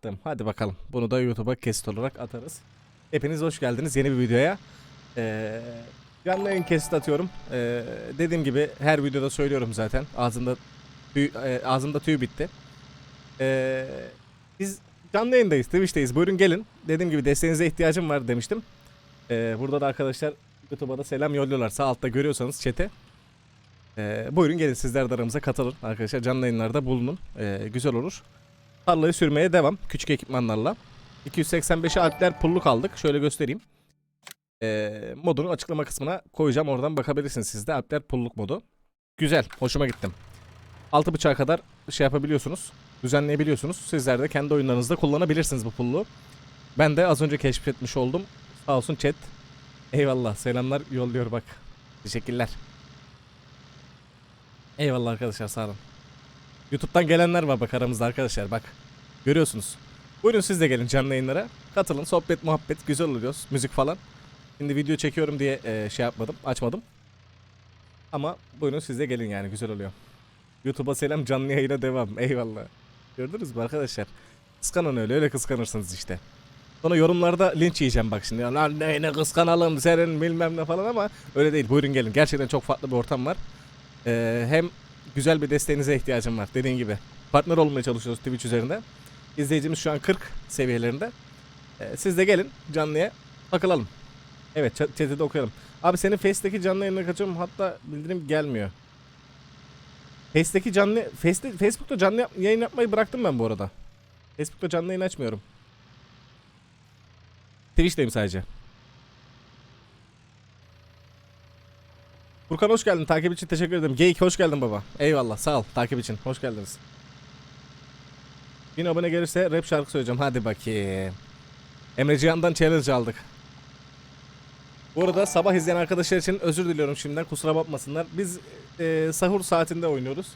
attım. Hadi bakalım. Bunu da YouTube'a kesit olarak atarız. Hepiniz hoş geldiniz yeni bir videoya. Ee, canlı yayın kesit atıyorum. Ee, dediğim gibi her videoda söylüyorum zaten. Ağzımda tüy, e, ağzımda tüy bitti. Ee, biz canlı yayındayız, Twitch'teyiz. Buyurun gelin. Dediğim gibi desteğinize ihtiyacım var demiştim. Ee, burada da arkadaşlar YouTube'a da selam yolluyorlar. Sağ altta görüyorsanız chat'e. Ee, buyurun gelin sizler de aramıza katılın arkadaşlar. Canlı yayınlarda bulunun. Ee, güzel olur. Tarlayı sürmeye devam. Küçük ekipmanlarla. 285'e alpler pulluk aldık. Şöyle göstereyim. Ee, modunu açıklama kısmına koyacağım. Oradan bakabilirsiniz siz de. Alpler pulluk modu. Güzel. Hoşuma gittim. 6 bıçağa kadar şey yapabiliyorsunuz. Düzenleyebiliyorsunuz. Sizler de kendi oyunlarınızda kullanabilirsiniz bu pulluğu. Ben de az önce keşfetmiş oldum. Sağ olsun chat. Eyvallah. Selamlar yolluyor bak. Teşekkürler. Eyvallah arkadaşlar sağ olun. YouTube'dan gelenler var bak aramızda arkadaşlar bak. Görüyorsunuz. Buyurun siz de gelin canlı yayınlara. Katılın sohbet muhabbet güzel oluyoruz. Müzik falan. Şimdi video çekiyorum diye e, şey yapmadım açmadım. Ama buyurun siz de gelin yani güzel oluyor. YouTube'a selam canlı yayına devam. Eyvallah. Gördünüz mü arkadaşlar? Kıskanın öyle öyle kıskanırsınız işte. Sonra yorumlarda linç yiyeceğim bak şimdi. Lan neyine kıskanalım senin bilmem ne falan ama öyle değil. Buyurun gelin. Gerçekten çok farklı bir ortam var. Ee, hem güzel bir desteğinize ihtiyacım var dediğin gibi. Partner olmaya çalışıyoruz Twitch üzerinde. İzleyicimiz şu an 40 seviyelerinde. Ee, siz de gelin canlıya takılalım. Evet chat- chat'i de okuyalım. Abi senin Face'deki canlı yayına kaçıyorum hatta bildirim gelmiyor. Face'deki canlı Face'de, Facebook'ta canlı yayın yapmayı bıraktım ben bu arada. Facebook'ta canlı yayın açmıyorum. Twitch'teyim sadece. Furkan hoş geldin. Takip için teşekkür ederim. Geyik hoş geldin baba. Eyvallah. Sağ ol. Takip için. Hoş geldiniz. Bin abone gelirse rap şarkı söyleyeceğim. Hadi bakayım. Emre Cihan'dan challenge aldık. Bu arada sabah izleyen arkadaşlar için özür diliyorum şimdiden. Kusura bakmasınlar. Biz e, sahur saatinde oynuyoruz.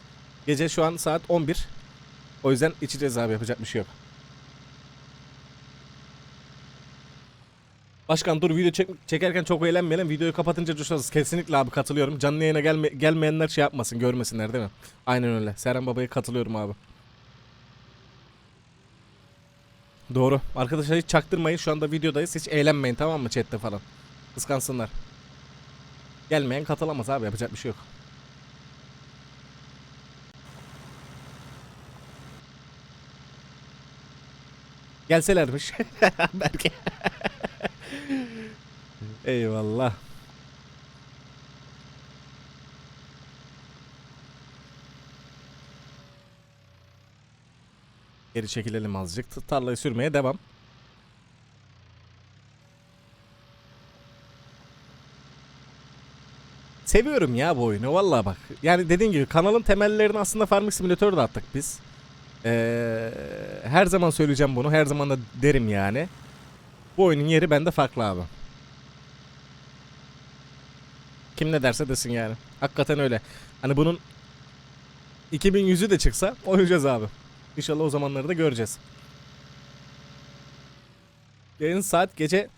Gece şu an saat 11. O yüzden içeceğiz abi. Yapacak bir şey yok. Başkan dur video çek- çekerken çok eğlenmeyelim. Videoyu kapatınca coşarız. Kesinlikle abi katılıyorum. Canlı yayına gelme gelmeyenler şey yapmasın, görmesinler değil mi? Aynen öyle. Seren Baba'ya katılıyorum abi. Doğru. Arkadaşlar hiç çaktırmayın. Şu anda videodayız. Hiç eğlenmeyin tamam mı chatte falan. Kıskansınlar. Gelmeyen katılamaz abi. Yapacak bir şey yok. Gelselermiş. Belki. Eyvallah. Geri çekilelim azıcık. Tarlayı sürmeye devam. Seviyorum ya bu oyunu vallahi bak. Yani dediğin gibi kanalın temellerini aslında Farming Simulator'da attık biz. Ee, her zaman söyleyeceğim bunu. Her zaman da derim yani. Bu oyunun yeri bende farklı abi. Kim ne derse desin yani. Hakikaten öyle. Hani bunun 2100'ü de çıksa oynayacağız abi. İnşallah o zamanları da göreceğiz. Yayın saat gece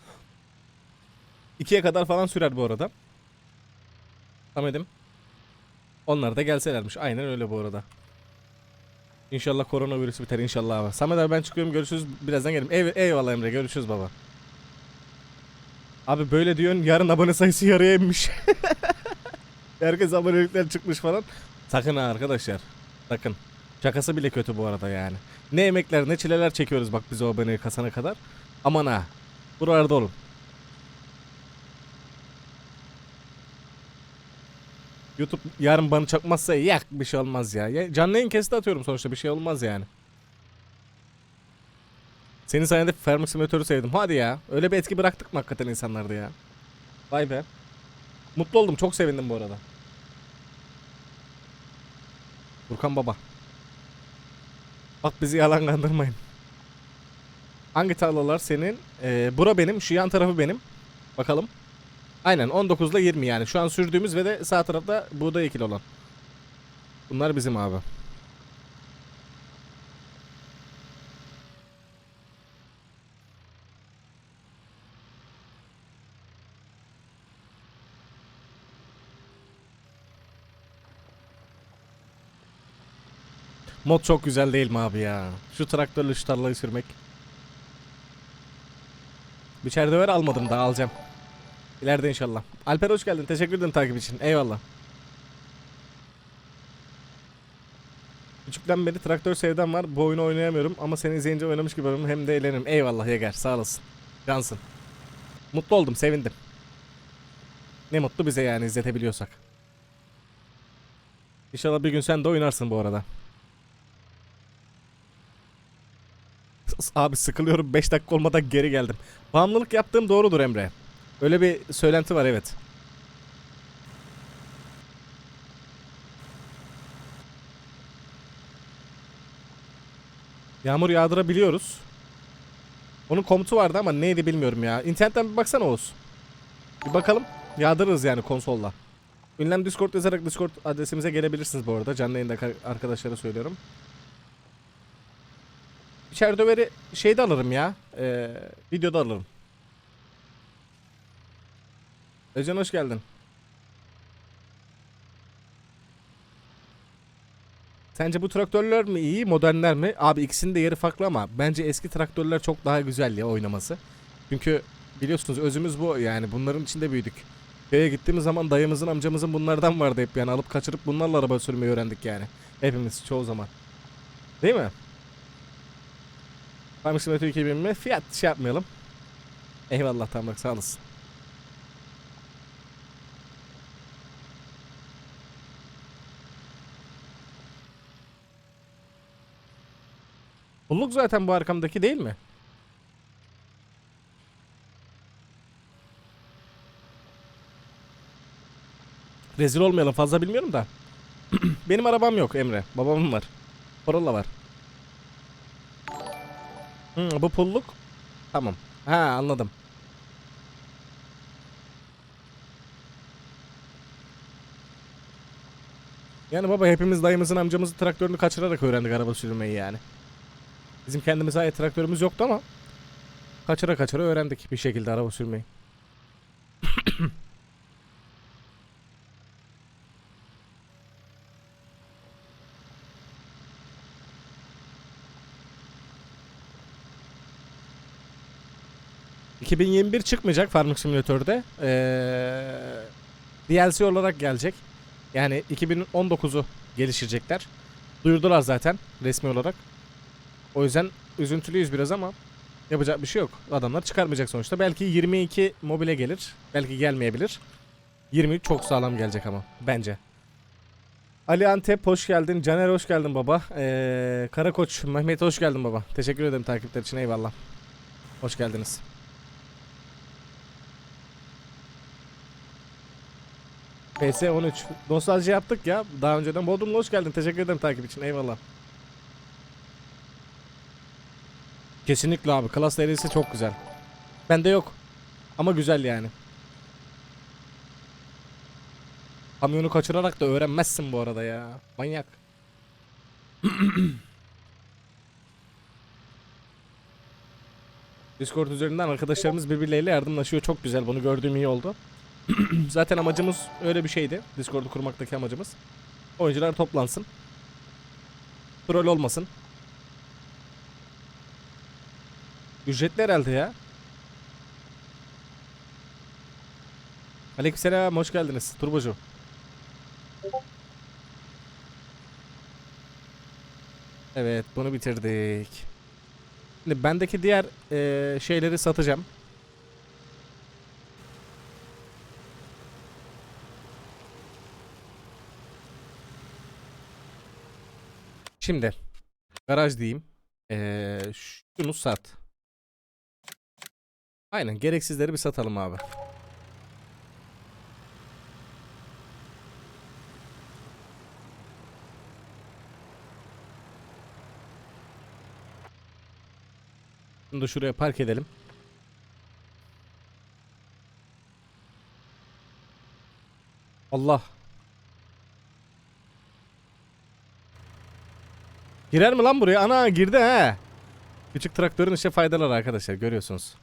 2'ye kadar falan sürer bu arada. Samet'im. Onlar da gelselermiş. Aynen öyle bu arada. İnşallah koronavirüs biter inşallah abi. Samet abi ben çıkıyorum görüşürüz. Birazdan gelirim. Ey eyvallah Emre görüşürüz baba. Abi böyle diyorsun yarın abone sayısı yarıya inmiş. Herkes abonelikler çıkmış falan. Sakın ha arkadaşlar. Sakın. Şakası bile kötü bu arada yani. Ne emekler ne çileler çekiyoruz bak biz o aboneyi kasana kadar. Aman ha. Buralarda olun. YouTube yarın bana çakmazsa yak bir şey olmaz ya. ya canlı yayın kesiti atıyorum sonuçta bir şey olmaz yani. Senin sayende Farming Simulator'u sevdim. Hadi ya. Öyle bir etki bıraktık mı hakikaten insanlarda ya? Vay be. Mutlu oldum. Çok sevindim bu arada. Burkan Baba. Bak bizi yalan kandırmayın. Hangi tarlalar senin? Ee, bura benim. Şu yan tarafı benim. Bakalım. Aynen 19 ile 20 yani. Şu an sürdüğümüz ve de sağ tarafta buğday ekili olan. Bunlar bizim abi. Mod çok güzel değil mi abi ya? Şu traktörle şu tarlayı sürmek. Bir çerdöver almadım daha alacağım. İleride inşallah. Alper hoş geldin. Teşekkür ederim takip için. Eyvallah. Küçükten beri traktör sevdam var. Bu oyunu oynayamıyorum ama seni izleyince oynamış gibi oluyorum. Hem de eğlenirim. Eyvallah Yeger. Sağ olasın. Cansın. Mutlu oldum. Sevindim. Ne mutlu bize yani izletebiliyorsak. İnşallah bir gün sen de oynarsın bu arada. Abi sıkılıyorum 5 dakika olmadan geri geldim. Bağımlılık yaptığım doğrudur Emre. Öyle bir söylenti var evet. Yağmur yağdırabiliyoruz. Onun komutu vardı ama neydi bilmiyorum ya. İnternetten bir baksana Oğuz. Bir bakalım. Yağdırırız yani konsolla. Ünlem Discord yazarak Discord adresimize gelebilirsiniz bu arada. Canlı yayında arkadaşlara söylüyorum. İçeride döveri şeyde alırım ya. Ee, videoda alırım. Özcan hoş geldin. Sence bu traktörler mi iyi, modernler mi? Abi ikisinin de yeri farklı ama bence eski traktörler çok daha güzel ya oynaması. Çünkü biliyorsunuz özümüz bu yani bunların içinde büyüdük. Köye gittiğimiz zaman dayımızın amcamızın bunlardan vardı hep yani alıp kaçırıp bunlarla araba sürmeyi öğrendik yani. Hepimiz çoğu zaman. Değil mi? Farming Simulator 2000 mi? Fiyat şey yapmayalım. Eyvallah tamam sağ olasın. Bulluk zaten bu arkamdaki değil mi? Rezil olmayalım fazla bilmiyorum da. Benim arabam yok Emre. Babamın var. Corolla var. Hmm, bu pulluk. Tamam. Ha anladım. Yani baba hepimiz dayımızın amcamızın traktörünü kaçırarak öğrendik araba sürmeyi yani. Bizim kendimize ait traktörümüz yoktu ama kaçıra kaçıra öğrendik bir şekilde araba sürmeyi. ...2021 çıkmayacak Farming Simulator'da. Ee, DLC olarak gelecek. Yani 2019'u geliştirecekler. Duyurdular zaten resmi olarak. O yüzden üzüntülüyüz biraz ama yapacak bir şey yok. Adamlar çıkarmayacak sonuçta. Belki 22 mobile gelir. Belki gelmeyebilir. 23 çok sağlam gelecek ama bence. Ali Antep hoş geldin. Caner hoş geldin baba. Ee, Karakoç Mehmet hoş geldin baba. Teşekkür ederim takipler için eyvallah. Hoş geldiniz. PS 13. Nostalji yaptık ya. Daha önceden Bodrum'da hoş geldin. Teşekkür ederim takip için. Eyvallah. Kesinlikle abi. Klas serisi çok güzel. Bende yok. Ama güzel yani. Kamyonu kaçırarak da öğrenmezsin bu arada ya. Manyak. Discord üzerinden arkadaşlarımız birbirleriyle yardımlaşıyor. Çok güzel. Bunu gördüğüm iyi oldu. Zaten amacımız öyle bir şeydi. Discord'u kurmaktaki amacımız. Oyuncular toplansın. Troll olmasın. Ücretli herhalde ya. Aleykümselam hoş geldiniz Turbocu. Evet bunu bitirdik. Şimdi bendeki diğer eee, şeyleri satacağım. Şimdi garaj diyeyim. Eee şunu sat. Aynen gereksizleri bir satalım abi. Bunu da şuraya park edelim. Allah. Girer mi lan buraya? Ana girdi he. Küçük traktörün işte faydaları arkadaşlar görüyorsunuz.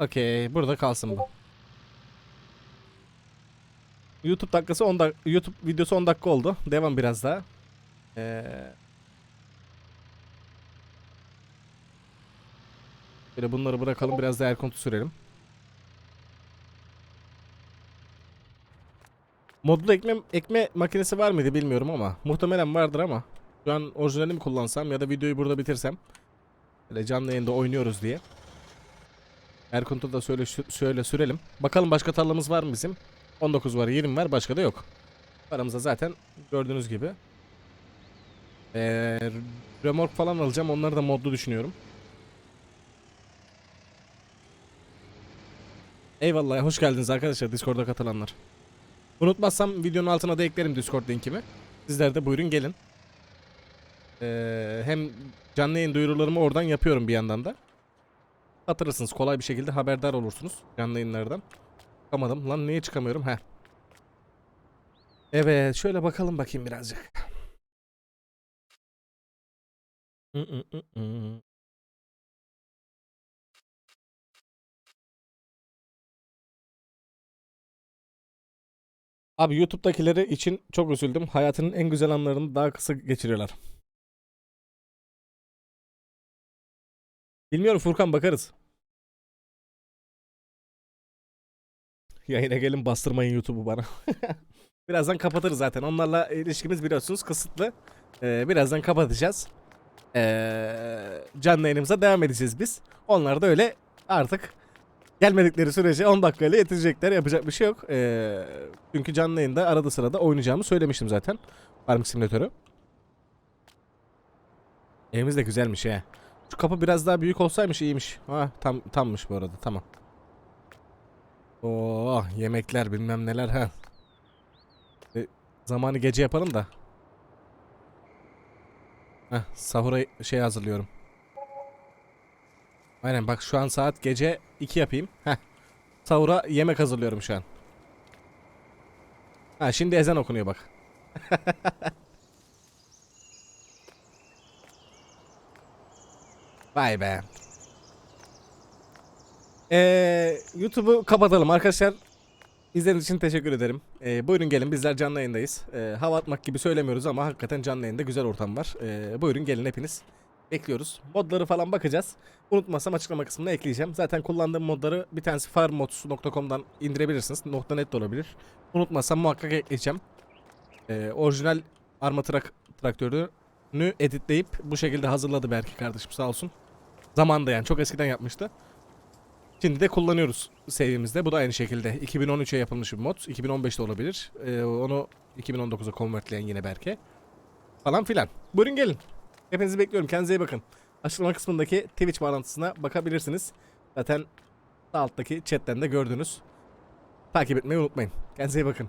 Okey, burada kalsın bu. YouTube dakikası 10 dak YouTube videosu 10 dakika oldu. Devam biraz daha. Ee, Böyle bunları bırakalım biraz da Erkont'u sürelim. Modlu ekme, ekme makinesi var mıydı bilmiyorum ama muhtemelen vardır ama şu an orijinalini kullansam ya da videoyu burada bitirsem böyle canlı yayında oynuyoruz diye. Erkunt'u da şöyle, şöyle sürelim. Bakalım başka tarlamız var mı bizim? 19 var 20 var başka da yok. Paramızda zaten gördüğünüz gibi. Ee, remork falan alacağım onları da modlu düşünüyorum. Eyvallah hoş geldiniz arkadaşlar Discord'a katılanlar. Unutmazsam videonun altına da eklerim Discord linkimi. Sizler de buyurun gelin. Ee, hem canlı yayın duyurularımı oradan yapıyorum bir yandan da. Hatırlırsınız kolay bir şekilde haberdar olursunuz canlı yayınlardan. Çıkamadım lan niye çıkamıyorum he. Evet şöyle bakalım bakayım birazcık. Abi YouTube'dakileri için çok üzüldüm. Hayatının en güzel anlarını daha kısa geçiriyorlar. Bilmiyorum Furkan bakarız. Yayına gelin bastırmayın YouTube'u bana. Birazdan kapatırız zaten. Onlarla ilişkimiz biliyorsunuz kısıtlı. Ee, birazdan kapatacağız. Ee, canlı yayınımıza devam edeceğiz biz. Onlar da öyle artık gelmedikleri sürece 10 dakikayla yetecekler. Yapacak bir şey yok. Ee, çünkü canlı yayında arada sırada oynayacağımı söylemiştim zaten. Farming Simülatörü. Evimiz de güzelmiş he. Şu kapı biraz daha büyük olsaymış iyiymiş. Ha tam tammış bu arada tamam. Oo yemekler bilmem neler ha. E, zamanı gece yapalım da. Heh, sahura şey hazırlıyorum. Aynen bak şu an saat gece 2 yapayım. Heh. Sahura yemek hazırlıyorum şu an. Ha şimdi ezan okunuyor bak. Vay be. Ee, YouTube'u kapatalım arkadaşlar. İzlediğiniz için teşekkür ederim. Ee, buyurun gelin bizler canlı yayındayız. Ee, hava atmak gibi söylemiyoruz ama hakikaten canlı yayında güzel ortam var. Ee, buyurun gelin hepiniz. Bekliyoruz. Modları falan bakacağız. Unutmasam açıklama kısmına ekleyeceğim. Zaten kullandığım modları bir tanesi farmods.com'dan indirebilirsiniz. .net de olabilir. Unutmasam muhakkak ekleyeceğim. Ee, orijinal arma trak traktörünü editleyip bu şekilde hazırladı Berke kardeşim sağ olsun. Zamanında yani çok eskiden yapmıştı. Şimdi de kullanıyoruz seviyemizde. Bu da aynı şekilde 2013'e yapılmış bir mod. 2015'te olabilir. Ee, onu 2019'a konvertleyen yine Berke. Falan filan. Buyurun gelin. Hepinizi bekliyorum. Kendinize iyi bakın. Açıklama kısmındaki Twitch bağlantısına bakabilirsiniz. Zaten alttaki chatten de gördünüz. Takip etmeyi unutmayın. Kendinize iyi bakın.